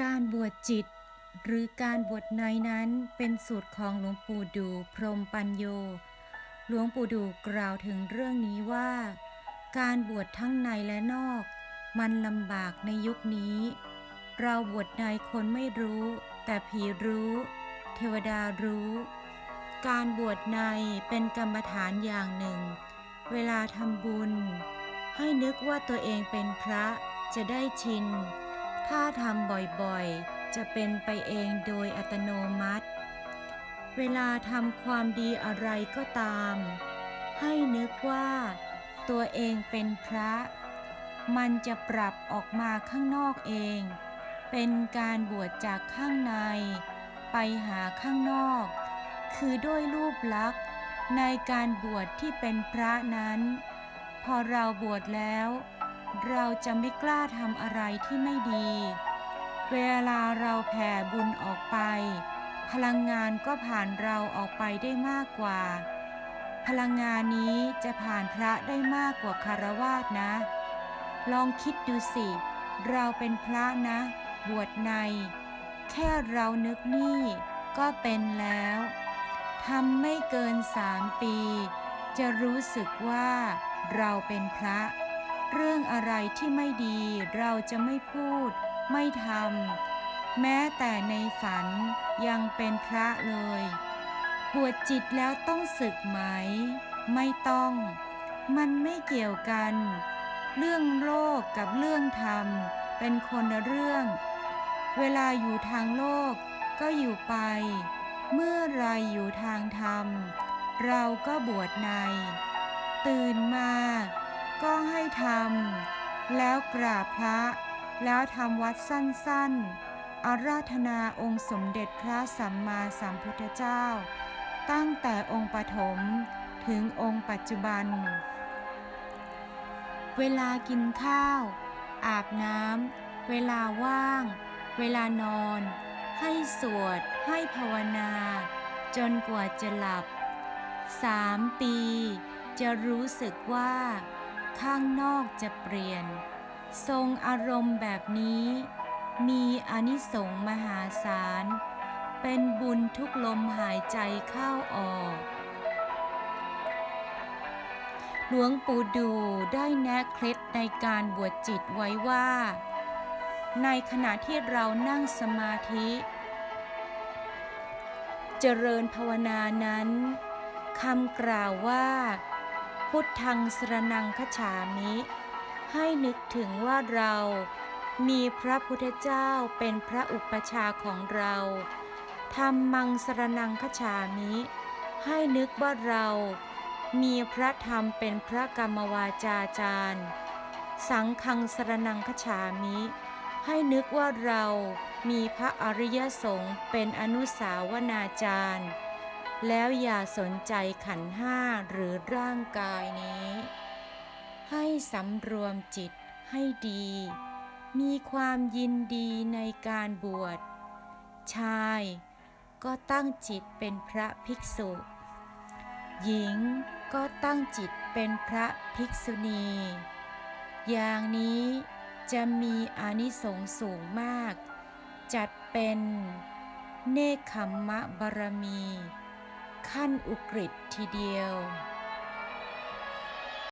การบวชจิต หรือการบวชในนั้นเป็นสูตรของหลวงปู่ดูพรมปัญโย หลวงปู่ดูกล่าวถึงเรื่องนี้ว่า การบวชทั้งในและนอก มันลำบากในยุคนี้ เราบวชในคนไม่รู้ แต่ผีรู้ เทวดารู้ การบวชในเป็นกรรมฐานอย่างหนึ่ง เวลาทำบุญ ให้นึกว่าตัวเองเป็นพระจะได้ชิน ถ้าทำบ่อยๆ จะเป็นไปเองโดยอัตโนมัติ เวลาทำความดีอะไรก็ตาม ให้นึกว่าตัวเองเป็นพระ มันจะปรับออกมาข้างนอกเอง เป็นการบวชจากข้างใน ไปหาข้างนอก คือด้วยรูปลักษณ์ในการบวชที่เป็นพระนั้น พอเราบวชแล้ว เราจะไม่กล้าทำอะไรที่ไม่ดี เวลาเราแผ่บุญออกไป พลังงานก็ผ่านเราออกไปได้มากกว่า พลังงานนี้จะผ่านพระได้มากกว่าคารวาสนะ ลองคิดดูสิ เราเป็นพระนะ บวชใน แค่เรานึกนี่ ก็เป็นแล้วทำไม่เกินสามปี จะรู้สึกว่าเราเป็นพระ เรื่องอะไรที่ไม่ดีเราจะไม่พูด ไม่ทำแม้แต่ในฝันยังเป็นพระเลยบวชจิตแล้วต้องศึกไหม ไม่ต้อง มันไม่เกี่ยวกัน เรื่องโลกกับเรื่องธรรม เป็นคนละเรื่อง เวลาอยู่ทางโลกก็อยู่ไป เมื่อไรอยู่ทางธรรม เราก็บวชใน ตื่นมา ก็ให้ทำแล้วกราบพระ แล้วทำวัดสั้นๆ อาราธนาองค์สมเด็จพระสัมมาสัมพุทธเจ้า ตั้งแต่องค์ปฐมถึงองค์ปัจจุบัน เวลากินข้าว อาบน้ำ เวลาว่าง เวลานอน ให้สวด ให้ภาวนา จนกว่าจะหลับสามปี จะรู้สึกว่า ข้างนอกจะเปลี่ยน ทรงอารมณ์แบบนี้ มีอนิสงส์มหาศาล เป็นบุญทุกลมหายใจเข้าออก หลวงปู่ดูได้แนะเคล็ดในการบวชจิตไว้ว่า ในขณะที่เรานั่งสมาธิ เจริญภาวนานั้นคำกล่าวว่า พุทธังสรนังคฉามิ ให้นึกถึงว่าเรามีพระพุทธเจ้าเป็นพระอุปชาของเราธรรมังสรนังคฉามิ ให้นึกว่าเรา มีพระธรรมเป็นพระกรรมวาจาจารย์ สังฆังสรนังคฉามิ ให้นึกว่าเรา มีพระอริยสงฆ์เป็นอนุสาวนาจารย์ แล้วอย่าสนใจขันห้าหรือร่างกายนี้ ให้สำรวมจิตให้ดี มีความยินดีในการบวช ชายก็ตั้งจิตเป็นพระภิกษุ หญิงก็ตั้งจิตเป็นพระภิกษุณี อย่างนี้จะมีอานิสงส์สูงมาก จัดเป็นเนคขมมะบารมี ขั้นอุกฤษทีเดียว